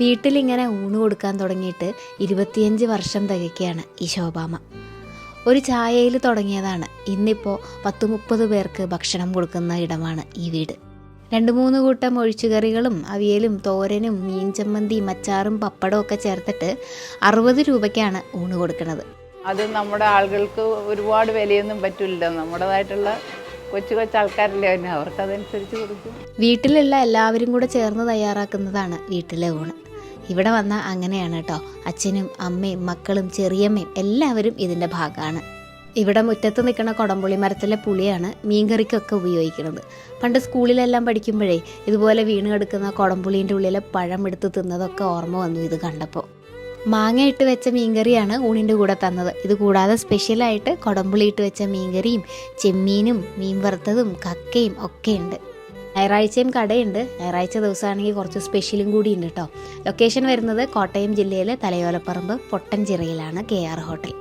വീട്ടിലിങ്ങനെ ഊണ് കൊടുക്കാൻ തുടങ്ങിയിട്ട് ഇരുപത്തിയഞ്ച് വർഷം തികയ്ക്കുകയാണ് ഈ ശോഭാമ. ഒരു ചായയിൽ തുടങ്ങിയതാണ്. ഇന്നിപ്പോൾ പത്ത് മുപ്പത് പേർക്ക് ഭക്ഷണം കൊടുക്കുന്ന ഇടമാണ് ഈ വീട്. രണ്ട് മൂന്ന് കൂട്ടം ഒഴിച്ചുകറികളും അവിയലും തോരനും മീൻ ചമ്മന്തി മച്ചാറും പപ്പടവും ഒക്കെ ചേർത്തിട്ട് അറുപത് രൂപയ്ക്കാണ് ഊണ് കൊടുക്കുന്നത്. അത് നമ്മുടെ ആളുകൾക്ക് ഒരുപാട് വിലയൊന്നും പറ്റില്ല നമ്മുടേതായിട്ടുള്ള കൊച്ചു കൊച്ചു ആൾക്കാരല്ലേ അവർക്ക് അതനുസരിച്ച് കൊടുക്കും. വീട്ടിലുള്ള എല്ലാവരും കൂടെ ചേർന്ന് തയ്യാറാക്കുന്നതാണ് വീട്ടിലെ ഊണ്. ഇവിടെ വന്നാൽ അങ്ങനെയാണ് കേട്ടോ അച്ഛനും അമ്മയും മക്കളും ചെറിയമ്മയും എല്ലാവരും ഇതിന്റെ ഭാഗമാണ് ഇവിടെ മുറ്റത്ത് നിൽക്കുന്ന കൊടംപുളി മരത്തിലെ പുളിയാണ് മീൻകറിക്കൊക്കെ ഉപയോഗിക്കുന്നത്. പണ്ട് സ്കൂളിലെല്ലാം പഠിക്കുമ്പോഴേ ഇതുപോലെ വീണ് കിടക്കുന്ന കൊടംപുളീന്റെ ഉള്ളിലെ പഴം എടുത്ത് തിന്നതൊക്കെ ഓർമ്മ വന്നു ഇത് കണ്ടപ്പോൾ മാങ്ങ ഇട്ട് വെച്ച മീൻകറിയാണ് ഊണിന്റെ കൂടെ തന്നത്. ഇത് കൂടാതെ സ്പെഷ്യലായിട്ട് കൊടംപുളി ഇട്ട് വെച്ച മീൻകറിയും ചെമ്മീനും മീൻ വറുത്തതും കക്കയും ഒക്കെ ഉണ്ട്. ഞായറാഴ്ചയും കടയുണ്ട്. ഞായറാഴ്ച ദിവസമാണെങ്കിൽ കുറച്ച് സ്പെഷ്യലും കൂടി ഉണ്ട് കേട്ടോ ലൊക്കേഷൻ വരുന്നത് കോട്ടയം ജില്ലയിലെ തലയോലപ്പറമ്പ് പൊട്ടൻചിറയിലാണ് കെ ആർ ഹോട്ടൽ.